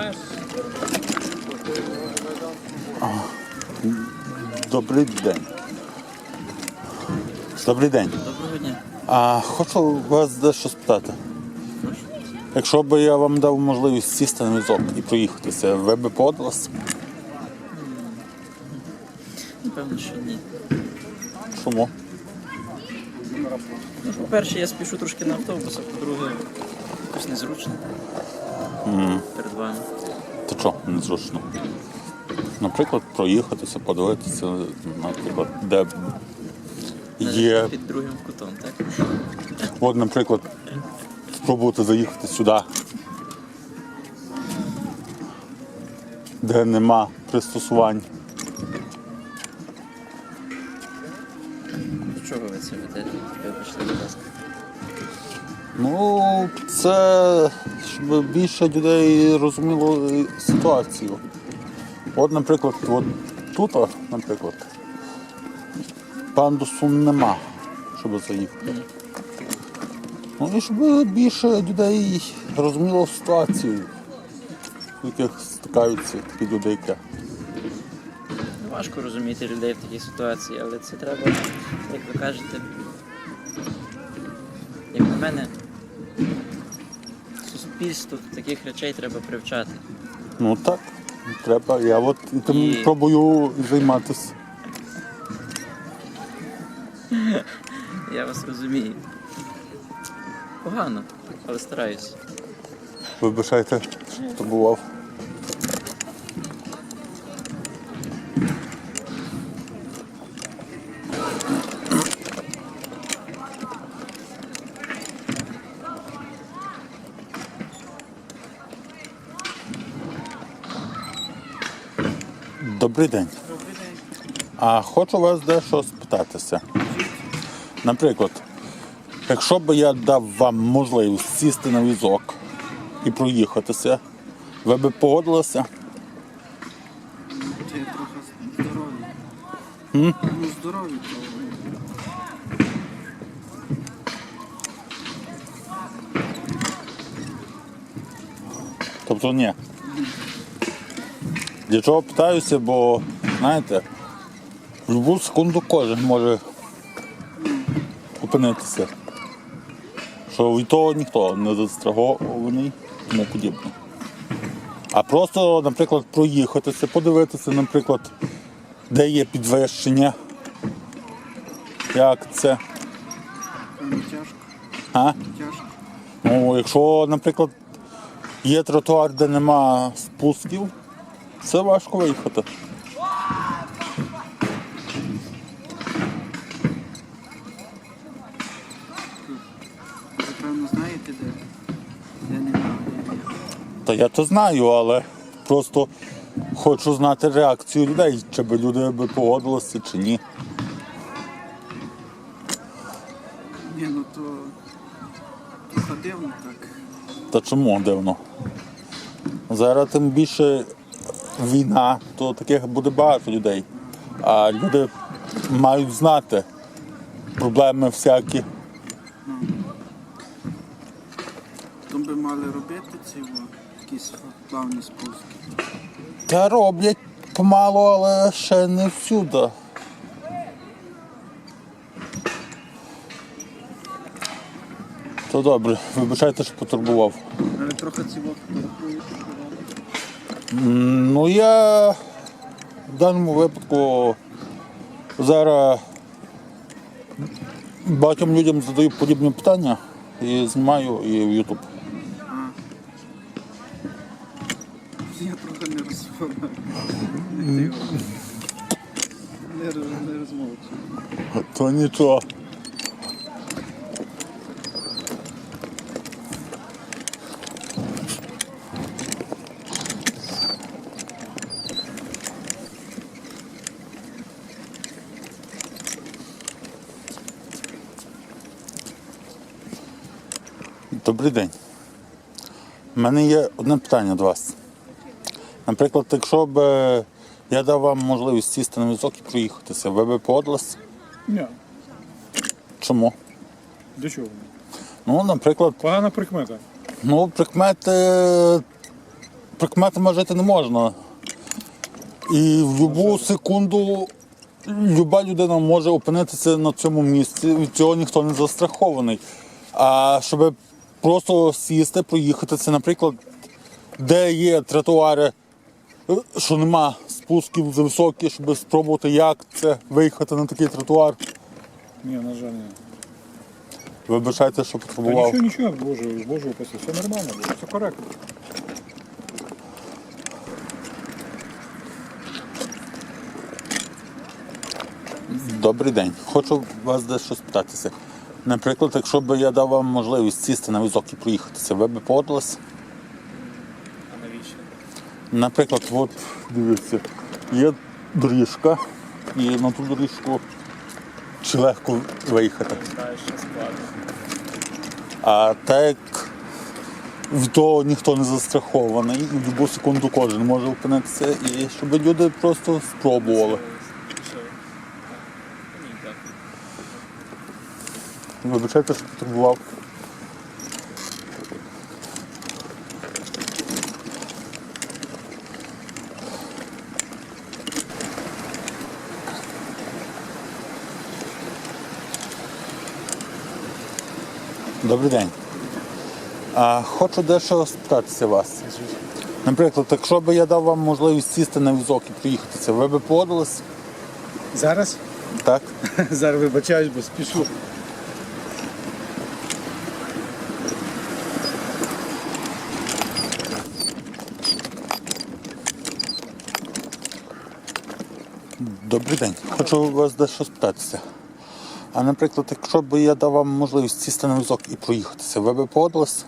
знаєш? Добрий день. Добрий день. Доброго дня. А хочу вас дещо спитати. Якщо б я вам дав можливість сісти на візок і проїхатися, ви б погодились? Напевно, що ні. Чому? Ну, по-перше, я спішу трошки на автобус, а по-друге, якось незручно. Перед вами. То що, незручно? Наприклад, проїхатися, подивитися, наприклад, де є. Під другим кутом, так? От, наприклад, спробувати заїхати сюди, де нема пристосувань. До чого ви це ведете? Вибачте, будь ласка. Ну, це щоб більше людей розуміло е, ситуацію. От, наприклад, от тут, наприклад, пандусу нема, щоб заїхати. Ну і щоб більше людей розуміло ситуацію, в яких стикаються такі люди, як я. Важко розуміти людей в такій ситуації, але це треба, як ви кажете, як на мене, суспільству таких речей треба привчати. Ну так, треба. Я от тим І- пробую займатися. Я вас розумію. Погано, але стараюсь. Вибачайте, що турбував. Добрий день. Добрий день. А хочу вас дещо спитатися. Наприклад, якщо б я дав вам можливість сісти на візок і проїхатися, ви б погодилися? Ти трохи здоровий. Тобто ні. Для чого питаюся, бо знаєте, в будь-яку секунду кожен може опинитися. Що від того ніхто не застрахований, тому подібне. А просто, наприклад, проїхатися, подивитися, наприклад, де є підвищення. Як це? Тяжко, А? тяжко. Ну, якщо, наприклад, є тротуар, де нема спусків, це важко виїхати. Ви певно знаєте, де? Я не знаю. Та я то знаю, але просто хочу знати реакцію людей, чи би люди би погодилися чи ні. Ні, ну то дивно так. Та чому дивно? Зараз тим більше війна, то таких буде багато людей. А люди мають знати проблеми всякі. Там би мали робити ці якісь плавні спуски. Та роблять помалу, але ще не всюди. То добре, вибачайте, що потурбував. Але трохи ці фотографують. Ну я в даному випадку зараз багатьом людям задаю подібні питання і знімаю і в YouTube. Я трохи не розмовляю. Не, роз- не розмовчу. То нічого. Добрий день. У мене є одне питання до вас. Наприклад, якщо б е, я дав вам можливість сісти на візок і проїхатися, ви б погодились? Ні. Чому? До чого? Ну, наприклад, Погана прикмета. ну, прикмети прикметами жити не можна. І в будь-яку секунду люба людина може опинитися на цьому місці, від цього ніхто не застрахований. А щоб просто сісти, проїхатися, наприклад, де є тротуари, що нема спусків за високі, щоб спробувати, як це виїхати на такий тротуар. Ні, на жаль, ні. Вибачайте, що Та нічого, нічого, Боже, Боже упаси, все нормально, Боже, все коректно. Добрий день. Хочу вас дещо спитатися. Наприклад, якщо б я дав вам можливість сісти на візок і проїхатися, ви б погодились? А навіщо? Наприклад, от дивіться, є доріжка, і на ту доріжку чи легко виїхати. А так від того ніхто не застрахований, і в будь-яку секунду кожен може опинитися, і щоб люди просто спробували. Що? Ні, так. Вибачайте, що потребував. Добрий день. А, хочу дещо спитатися вас. Наприклад, якщо б я дав вам можливість сісти на візок і приїхатися, ви б погодились? Зараз? Так? Зараз вибачаюсь, бо спішу. Добрий день. Хочу вас дещо спитатися. А наприклад, якщо б я дав вам можливість сісти на візок і проїхатися, ви б погодились?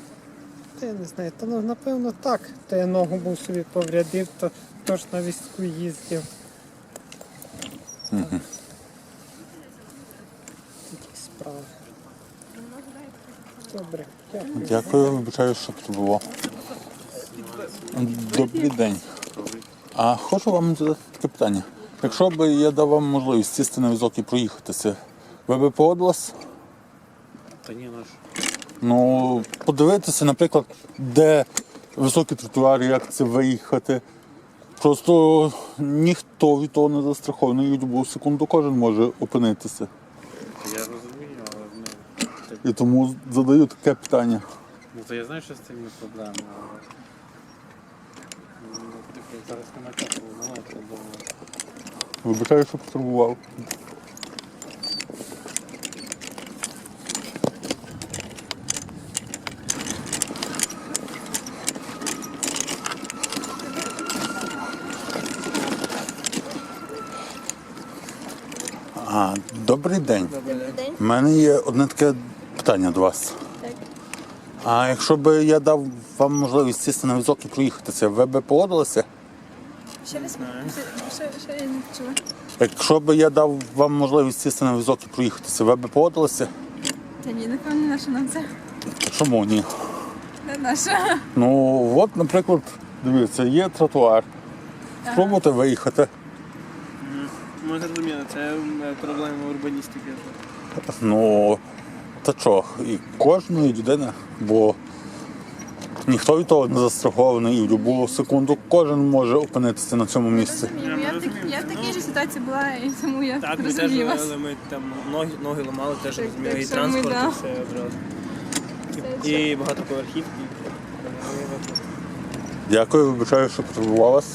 Та я не знаю, то ну, напевно так. То я ногу був собі поврядив, то тож на візку їздив. Такі справи. Добре, дякую. Дякую, вибачаю, що потребував. Добрий день. А хочу вам задати таке питання. Якщо б я дав вам можливість сісти на візок і проїхатися, ви б погодились? Та ні, наш. Ну, подивитися, наприклад, де високі тротуари, як це виїхати. Просто ніхто від того не застрахований, і в будь-яку секунду кожен може опинитися. Я розумію, але ну, І тому задаю таке питання. ну то я знаю, що з цим не проблема, але ну, типу, зараз немає часу волноватися, бо Вибачаю, що потребував. А, добрий день. день. У мене є одне таке питання до вас. Так. А якщо б я дав вам можливість сісти на візок і проїхатися, ви б погодилися? Ще я не чула? Якщо б я дав вам можливість сісти на візок і проїхатися, ви б погодилися? Та ні, напевно, наша нам це. Чому ні? Не наша. Ну, от, наприклад, дивіться, є тротуар. Спробуйте виїхати. Ми зрозуміли, це проблема урбаністики. Ну, та що, і кожної людини, бо ніхто від того не застрахований, і в будь-яку секунду кожен може опинитися на цьому місці. Розумію, я, так, я в такій же ситуації була, і тому я Так, ми теж вас. але ми там ноги, ноги ламали, теж Так, розуміли, так і транспорт, ми, да. і все одразу. І, І багатоповерхівки. Дякую, вибачаю, що потребував вас.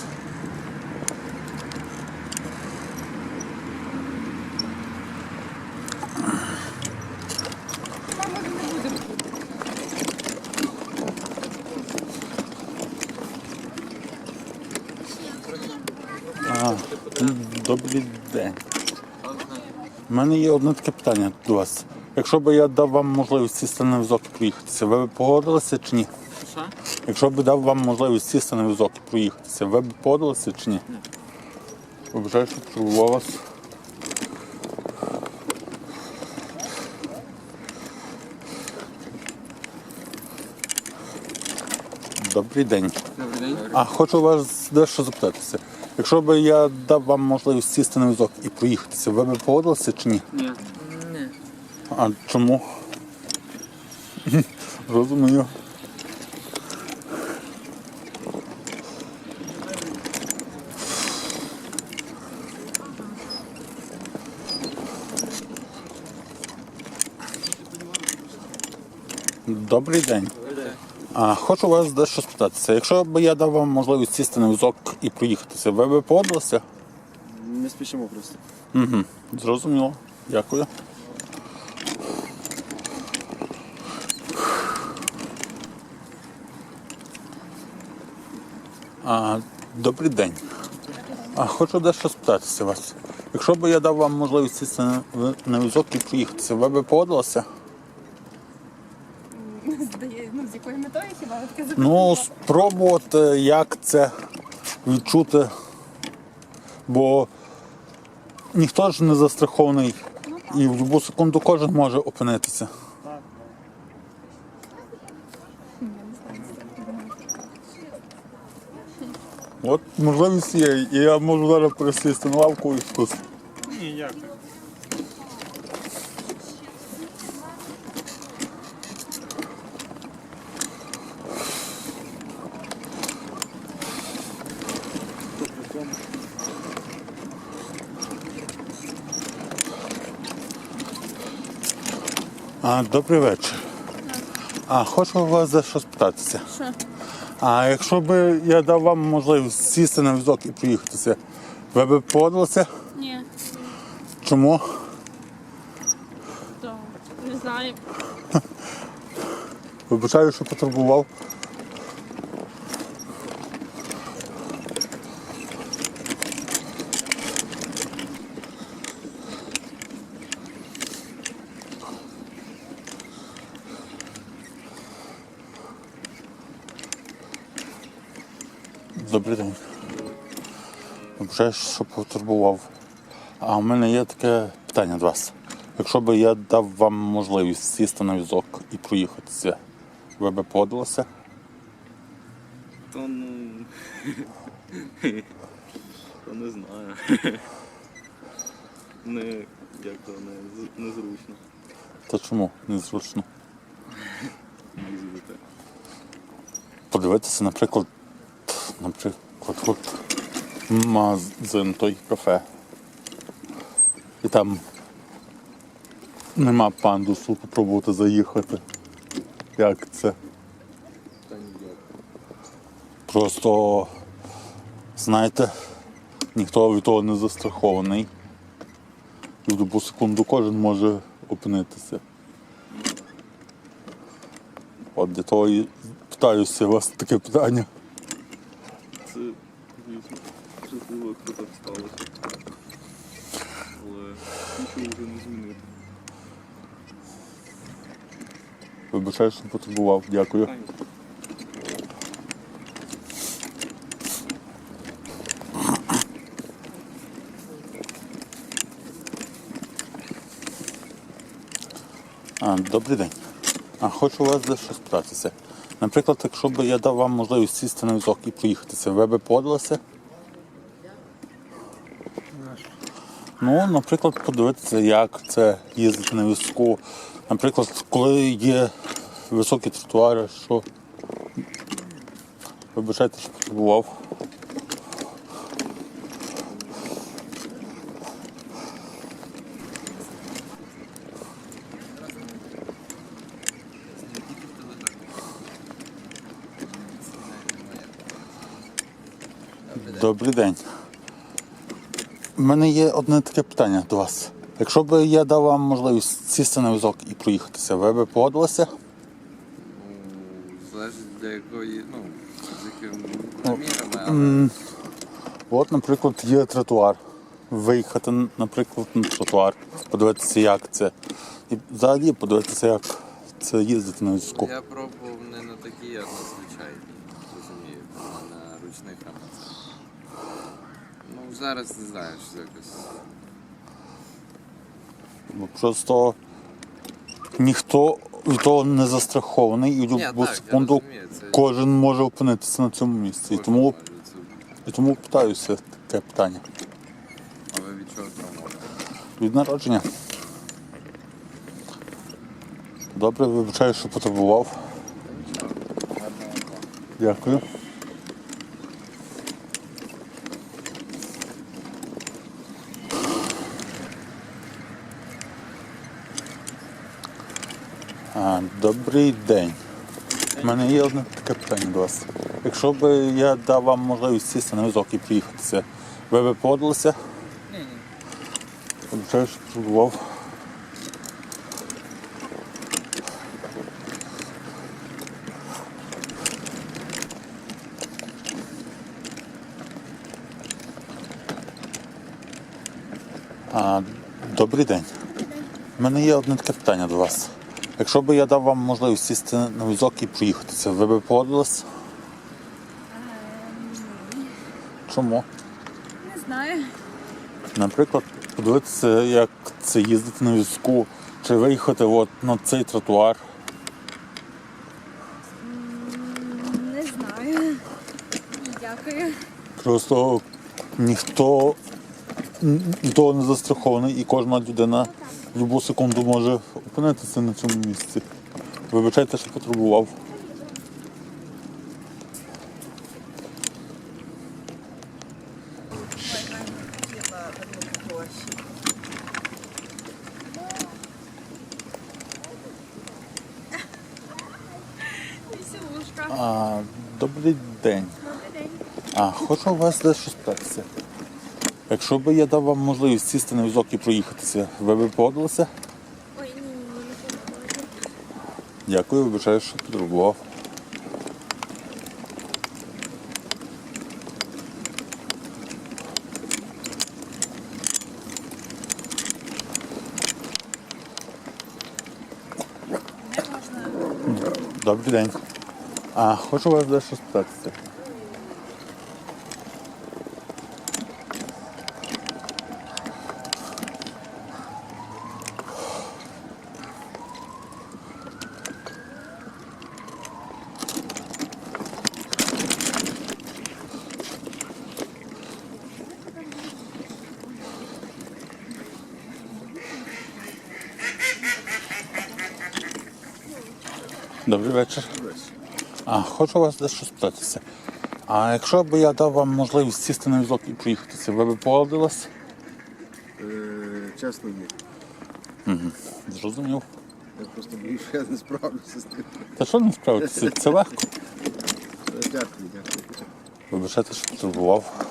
А, добрий день. У мене є одне таке питання до вас. Якщо б я дав вам можливість сісти на візок і проїхатися, ви б погодилися чи ні? Що? Якщо б дав вам можливість сісти на візок і проїхатися, ви б погодилися чи ні? Вважаю, що потребував вас. Добрий день. Добрий день. А хочу вас дещо запитатися. Якщо б я дав вам можливість сісти на візок і проїхатися, ви б погодилися чи ні? Ні. Ні. А чому? Розумію. Добрий день. Хочу вас дещо спитатися. Якщо б я дав вам можливість сісти на візок і проїхатися, ви б погодилися? Не спішимо просто. Угу. Зрозуміло. Дякую. А, добрий день. А хочу дещо спитатися вас. Якщо б я дав вам можливість сісти на, на візок і проїхатися, ви б погодилися? Здає, ну, з якою метою хіба ви таке Ну, спробувати, як це відчути, бо ніхто ж не застрахований і в будь-яку секунду кожен може опинитися. От можливість є, і я можу зараз пересісти на лавку і тут. Ні, дякую. А, добрий вечір. А, хочу вас за що спитатися. Що? А якщо б я дав вам можливість сісти на візок і проїхатися, ви б погодилися? Ні, Чому? то не знаю. Вибачаю, що потурбував. Добрий день. Вибачаю, що потурбував. А в мене є таке питання до вас. Якщо б я дав вам можливість сісти на візок і проїхатися, ви б погодилися? То ну. То не знаю. Не, як то не, незручно Та чому незручно? Подивитися, наприклад, наприклад, от магазин той кафе. І там нема пандусу, попробувати заїхати. Як це? Просто, знаєте, ніхто від того не застрахований. І в будь-яку секунду кожен може опинитися. От для того і питаюся вас таке питання. Це, звісно, жахливо, якщо так сталося. Але нічого вже не змінити. Вибачаю, що потребував. Дякую. Добрий день. А хочу вас дещо спитатися. Наприклад, якщо б я дав вам можливість сісти на візок і проїхатися, ви б погодилися? Ну, наприклад, подивитися, як це їздити на візку. Наприклад, коли є високі тротуари, що вибачайте, що потребував. Добрий день. У мене є одне таке питання до вас. Якщо б я дав вам можливість сісти на візок і проїхатися, ви б погодилися? Якої, ну, з якими намірами, але От, наприклад, є тротуар. Виїхати, наприклад, на тротуар, подивитися, як це. І взагалі подивитися, як це їздити на візку. я пробував не на такі, а на звичайні, розумію, а на ручних рамцях. Ну, зараз не знаю, що якось. Бо Просто ніхто того не застрахований, і в Ні, будь-яку так, я секунду розумію, це кожен може опинитися на цьому місці. І тому, і тому питаюся таке питання. А ви від чого травмовані? Від народження. Добре, вибачаю, що потребував. Дякую. А, добрий день. У мене є одне таке питання до вас. Якщо б я дав вам можливість сісти на візок і приїхатися, ви б погодилися? Ні, ні. Обіцяю, що пробував. А, добрий день. У мене є одне таке питання до вас. Якщо б я дав вам можливість сісти на візок і проїхатися, ви б погодились? Чому? Не знаю. Наприклад, подивитися, як це їздити на візку, чи виїхати от на цей тротуар. Не знаю. Дякую. Просто ніхто н- не застрахований і кожна людина будь-яку секунду може опинитися на цьому місці. Вибачайте, що потребував. А, добрий день. Добрий день. А, хочу у вас дещо спитатися. Якщо б я дав вам можливість сісти на візок і проїхатися, ви б погодилися? Ой, ні, ні, ні, не. Дякую, вибачаю, що потребував. Добрий день. А, хочу вас дещо спитатися. Добрий вечір. А, хочу вас дещо спитатися. А якщо б я дав вам можливість сісти на візок і проїхатися, ви б погодились? Е, чесно, ні. Зрозумів. Я просто боюсь, що я не справлюся з тим. Та що не справитися? Це легко. Е, Дякую, дякую. Вибачайте, що потребував.